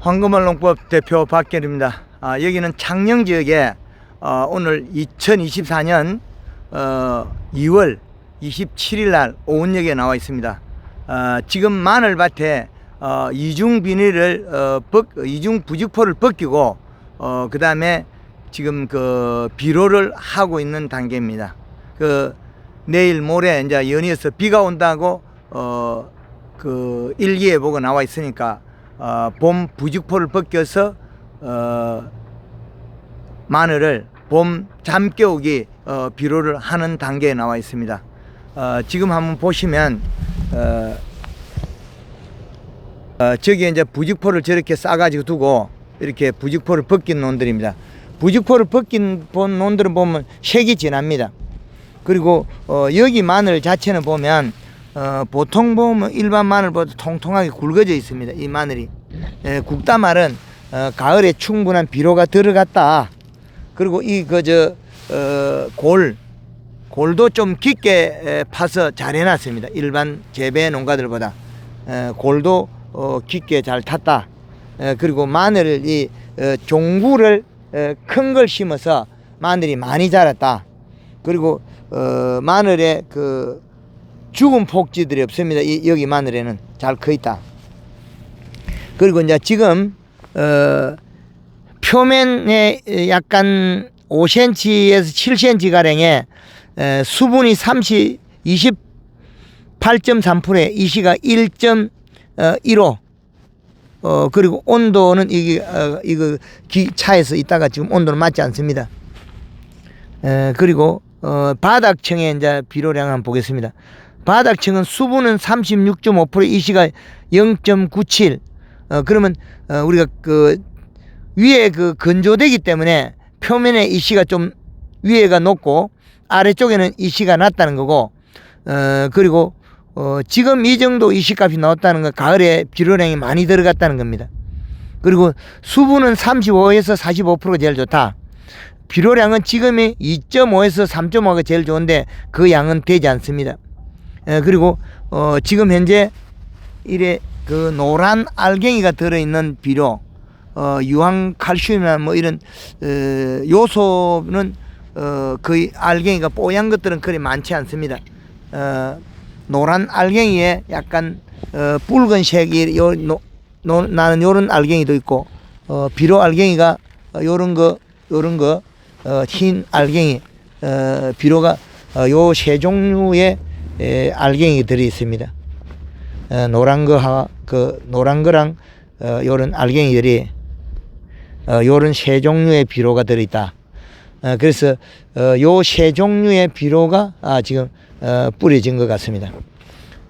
황금알 농법 대표 박결입니다. 아, 여기는 창녕 지역에 어, 오늘 2024년 어, 2월 27일 날 오은역에 나와 있습니다. 어, 지금 마늘밭에 어, 이중 비닐을 어, 벗, 이중 부직포를 벗기고 어, 그 다음에 지금 그 비료를 하고 있는 단계입니다. 그 내일 모레 이제 연이어서 비가 온다고 어, 그 일기예보가 나와 있으니까 어, 봄 부직포를 벗겨서 어, 마늘을 봄 잠겨오기 어, 비료를 하는 단계에 나와 있습니다. 어, 지금 한번 보시면 어, 어, 저기 이제 부직포를 저렇게 싸가지고 두고 이렇게 부직포를 벗긴 논들입니다. 부직포를 벗긴 본 논들을 보면 색이 진합니다. 그리고 어, 여기 마늘 자체는 보면 어, 보통 보면 일반 마늘보다 통통하게 굵어져 있습니다. 이 마늘이 에, 국다말은 어, 가을에 충분한 비료가 들어갔다. 그리고 이 그저 어, 골 골도 좀 깊게 에, 파서 잘 해놨습니다. 일반 재배 농가들보다 에, 골도 어, 깊게 잘 탔다. 에, 그리고 마늘을 이 어, 종구를 큰 걸 심어서 마늘이 많이 자랐다. 그리고 어, 마늘에 그 죽은 폭지들이 없습니다. 이, 여기 마늘에는 잘 커 있다. 그리고 이제 지금 어, 표면에 약간 5cm에서 7cm 가량의 에, 수분이 30 28.3%에 이 시가 1.15 어 그리고 온도는 이게 어, 이거 기 차에서 있다가 지금 온도는 맞지 않습니다. 에, 그리고 어, 바닥층에 이제 비료량 한번 보겠습니다. 바닥층은 수분은 36.5%, 이 시가 0.97. 어, 그러면 어, 우리가 그 위에 그 건조되기 때문에 표면에 이 시가 좀 위에가 높고 아래쪽에는 이 시가 낮다는 거고 어, 그리고 어, 지금 이 정도 이시값이 나왔다는 건 가을에 비료량이 많이 들어갔다는 겁니다. 그리고 수분은 35에서 45%가 제일 좋다. 비료량은 지금이 2.5에서 3.5가 제일 좋은데 그 양은 되지 않습니다. 에, 그리고 어, 지금 현재 이래 그 노란 알갱이가 들어있는 비료, 어, 유황 칼슘이나 뭐 이런 어, 요소는 어, 거의 알갱이가 뽀얀 것들은 그리 많지 않습니다. 어, 노란 알갱이에 약간 어, 붉은색이 요, 노, 노, 나는 요런 알갱이도 있고 어, 비료 알갱이가 어, 요런 거 요런 거 어, 흰 알갱이 어, 비료가 어, 요세 종류의 에, 알갱이 들이 있습니다. 어, 노란 거하 그 노란 거랑 어, 요런 알갱이들이 어, 요런 세 종류의 비료가 들어 있다. 어, 그래서 어, 요세 종류의 비료가 아, 지금 어, 뿌려진 것 같습니다.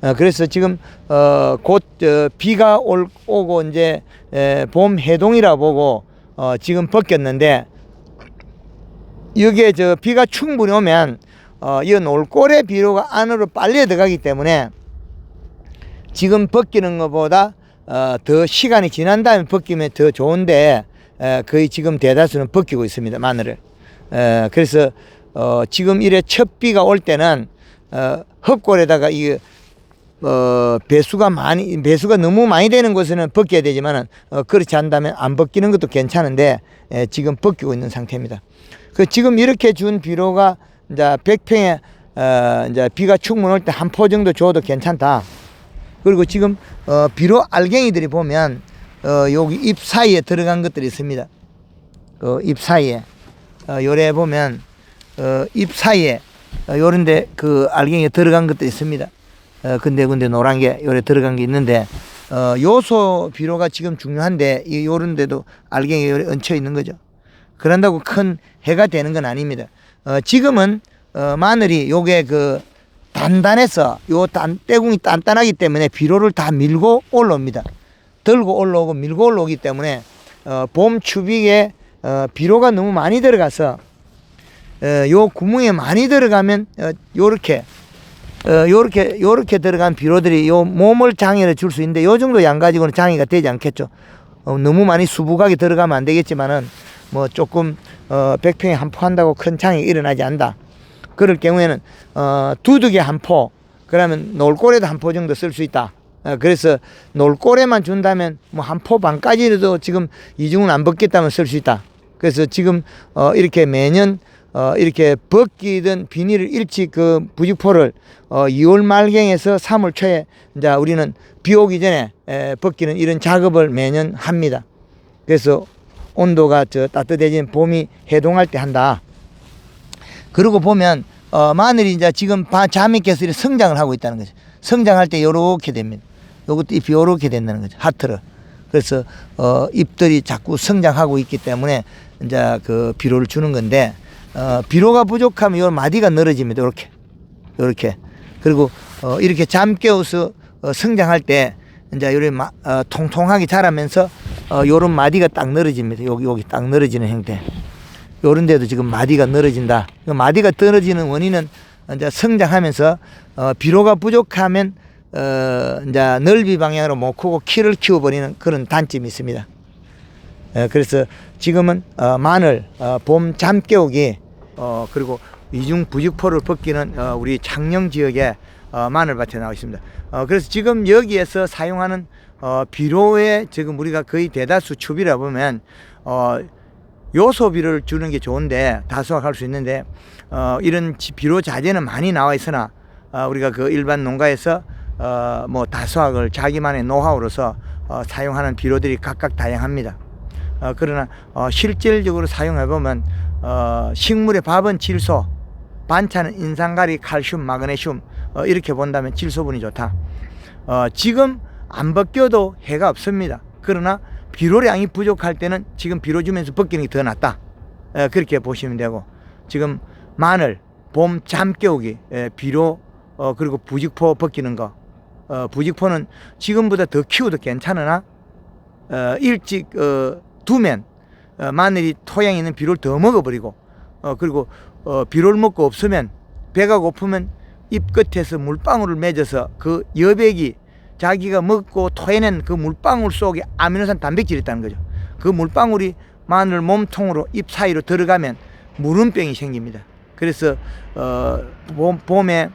어, 그래서 지금 어, 곧 어, 비가 올, 오고 이제 에, 봄 해동이라 보고 어, 지금 벗겼는데 여기에 저 비가 충분히 오면 어, 이 놀고래 비료가 안으로 빨리 들어가기 때문에 지금 벗기는 것보다 어, 더 시간이 지난 다음에 벗기면 더 좋은데 에, 거의 지금 대다수는 벗기고 있습니다 마늘을. 에, 그래서 어, 지금 이래 첫 비가 올 때는 어, 흡골에다가 이 어, 배수가 많이 배수가 너무 많이 되는 곳에는 벗겨야 되지만은 어, 그렇지 않다면 안 벗기는 것도 괜찮은데 에, 지금 벗기고 있는 상태입니다. 그 지금 이렇게 준 비료가 이제 100평에 어, 이제 비가 충분 올 때 한 포 정도 줘도 괜찮다. 그리고 지금 어, 비료 알갱이들이 보면 어, 여기 잎 사이에 들어간 것들이 있습니다. 어, 잎 사이에 어, 요래 보면 어, 잎 사이에 어, 요런데 그 알갱이가 들어간 것도 있습니다. 어, 근데 근데 노란 게 요래 들어간 게 있는데 어, 요소 비료가 지금 중요한데 이 요런 데도 알갱이 얹혀 있는 거죠. 그런다고 큰 해가 되는 건 아닙니다. 어, 지금은 어, 마늘이 요게 그 단단해서 요 단, 떼궁이 단단하기 때문에 비료를 다 밀고 올라옵니다. 들고 올라오고 밀고 올라오기 때문에 어, 봄 추비에 어, 비료가 너무 많이 들어가서 어, 요 구멍에 많이 들어가면 어, 요렇게 어, 요렇게 요렇게 들어간 비료들이 요 몸을 장애를 줄 수 있는데 요 정도 양 가지고는 장애가 되지 않겠죠. 어, 너무 많이 수북하게 들어가면 안 되겠지만은 뭐 조금 어, 100평에 한 포 한다고 큰 장애가 일어나지 않다. 그럴 경우에는 어, 두둑에 한 포, 그러면 놀고래도 한 포 정도 쓸 수 있다. 어, 그래서 놀고래만 준다면 뭐 한 포 반까지도 지금 이중은 안 벗겠다면 쓸 수 있다. 그래서 지금 어 이렇게 매년 어 이렇게 벗기던 비닐을 일찍 그 부직포를 어 2월 말경에서 3월 초에 이제 우리는 비 오기 전에 에, 벗기는 이런 작업을 매년 합니다. 그래서 온도가 저 따뜻해진 봄이 해동할 때 한다. 그러고 보면 어, 마늘이 이제 지금 바- 자미께서 이렇게 성장을 하고 있다는 거죠. 성장할 때 요렇게 됩니다. 요것도 잎이 요렇게 된다는 거죠. 하트로. 그래서 어, 잎들이 자꾸 성장하고 있기 때문에 이제 그 비료를 주는 건데 어, 비료가 부족하면 요 마디가 늘어집니다. 요렇게. 요렇게. 그리고 어, 이렇게 잠 깨워서 어, 성장할 때 이제 요런 마, 어, 통통하게 자라면서 어, 요런 마디가 딱 늘어집니다. 여기 여기 딱 늘어지는 형태. 요런 데도 지금 마디가 늘어진다. 그 마디가 떨어지는 원인은 이제 성장하면서 어, 비료가 부족하면 어, 이제 넓이 방향으로 못 크고 키를 키워버리는 그런 단점이 있습니다. 어, 그래서 지금은 어, 마늘, 어, 봄 잠깨우기, 어, 그리고 이중 부직포를 벗기는 어, 우리 창녕 지역에 어, 마늘밭에 나와 있습니다. 어, 그래서 지금 여기에서 사용하는 어, 비료의 지금 우리가 거의 대다수 추비라 보면 어, 요소비를 주는 게 좋은데 다수화할 수 있는데 어, 이런 지- 비료 자재는 많이 나와 있으나 어, 우리가 그 일반 농가에서 어, 뭐 다수학을 자기만의 노하우로서 어, 사용하는 비료들이 각각 다양합니다. 어, 그러나 어, 실질적으로 사용해 보면 어, 식물의 밥은 질소, 반찬은 인산가리, 칼슘, 마그네슘 어, 이렇게 본다면 질소분이 좋다. 어, 지금 안 벗겨도 해가 없습니다. 그러나 비료량이 부족할 때는 지금 비료 주면서 벗기는 게 더 낫다. 에, 그렇게 보시면 되고 지금 마늘, 봄잠 깨우기, 에, 비료 어, 그리고 부직포 벗기는 거. 어, 부직포는 지금보다 더 키워도 괜찮으나 어, 일찍 어, 두면 어, 마늘이 토양에 있는 비료를 더 먹어버리고 어, 그리고 어, 비료를 먹고 없으면 배가 고프면 잎 끝에서 물방울을 맺어서 그 여백이 자기가 먹고 토해낸 그 물방울 속에 아미노산 단백질이 있다는 거죠. 그 물방울이 마늘 몸통으로 잎 사이로 들어가면 무름병이 생깁니다. 그래서 어, 봄, 봄에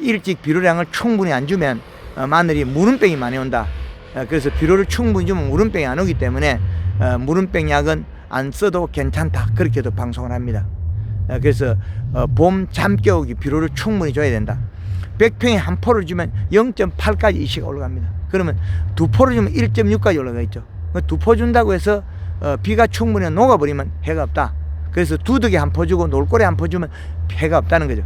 일찍 비료량을 충분히 안 주면 어, 마늘이 무름병이 많이 온다. 어, 그래서 비료를 충분히 주면 무름병이 안 오기 때문에 어, 무름병 약은 안 써도 괜찮다. 그렇게도 방송을 합니다. 어, 그래서 어, 봄 잠깨우기 비료를 충분히 줘야 된다. 100평에 한 포를 주면 0.8까지 이시가 올라갑니다. 그러면 두 포를 주면 1.6까지 올라가 있죠. 두 포 준다고 해서 어, 비가 충분히 녹아버리면 해가 없다. 그래서 두둑에 한포 주고 놀고래 한포 주면 해가 없다는 거죠.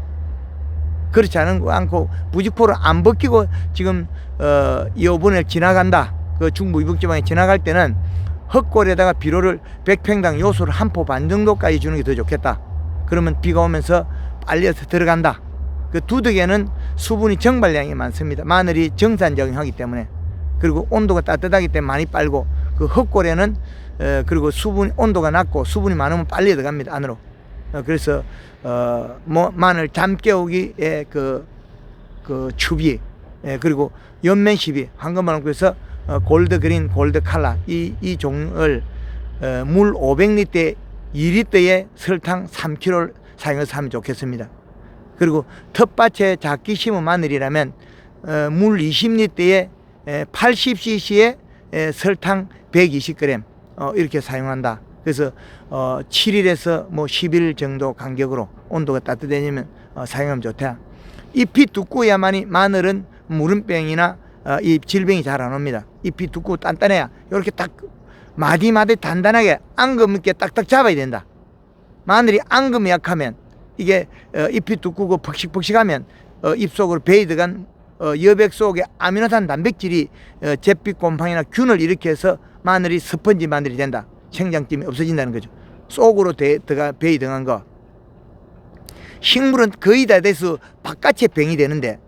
그렇지 않은 않고 부직포를 안 벗기고 지금 어, 이번에 지나간다. 그 중부 이북지방에 지나갈 때는 헛골에다가 비료를 100평당 요소를 한 포 반 정도까지 주는 게 더 좋겠다. 그러면 비가 오면서 빨려서 들어간다. 그 두둑에는 수분이 정발량이 많습니다. 마늘이 정산적용하기 때문에 그리고 온도가 따뜻하기 때문에 많이 빨고 그 헛골에는 어, 그리고 수분 온도가 낮고 수분이 많으면 빨리 들어갑니다 안으로. 어, 그래서 어, 뭐 마늘 잠 깨우기의 그, 그 추비 예, 그리고 연면 시비 황금마늘에서 어, 골드 그린 골드 칼라 이, 이 종을 어, 물 500리터에 2리터에 설탕 3kg를 사용해서 하면 좋겠습니다. 그리고 텃밭에 작게 심은 마늘이라면 어, 물 20리터에 80cc에 설탕 120g 어, 이렇게 사용한다. 그래서 어, 7일에서 뭐 10일 정도 간격으로 온도가 따뜻해지면 어, 사용하면 좋다. 잎이 두꺼워야만이 마늘은 무름병이나 어, 이 질병이 잘 안 옵니다. 잎이 두껍고 단단해야 이렇게 딱 마디마디 단단하게 앙금 있게 딱딱 잡아야 된다. 마늘이 앙금이 약하면 이게 어, 잎이 두껍고 퍽식퍽식하면 어, 잎 속으로 배이 들어간 어, 여백 속에 아미노산 단백질이 어, 잿빛 곰팡이나 균을 일으켜서 마늘이 스펀지 마늘이 된다. 생장점이 없어진다는 거죠. 속으로 대, 들어가 배이 들어간 거. 식물은 거의 다 돼서 바깥에 병이 되는데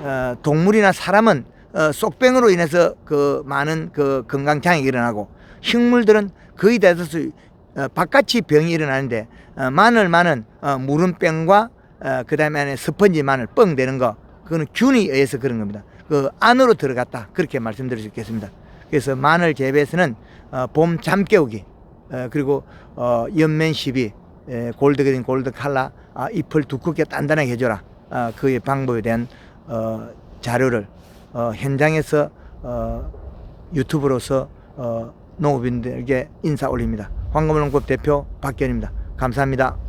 어, 동물이나 사람은 어, 속병으로 인해서 그 많은 그 건강 장애가 일어나고 식물들은 거의 다 돼서 어, 바깥이 병이 일어나는데 어, 마늘만은 어, 무름병과 어, 그다음에 안에 스펀지 마늘 뻥 되는 거 그거는 균에 의해서 그런 겁니다. 그 안으로 들어갔다 그렇게 말씀드릴 수 있겠습니다. 그래서 마늘 재배에서는 어, 봄 잠깨우기 어, 그리고 어, 연면 시비 에, 골드 그린 골드 칼라 아, 잎을 두껍게 단단하게 해줘라 아, 그의 방법에 대한 어, 자료를 어, 현장에서 어, 유튜브로서 어, 농업인들에게 인사 올립니다. 황금농법 대표 박기현입니다. 감사합니다.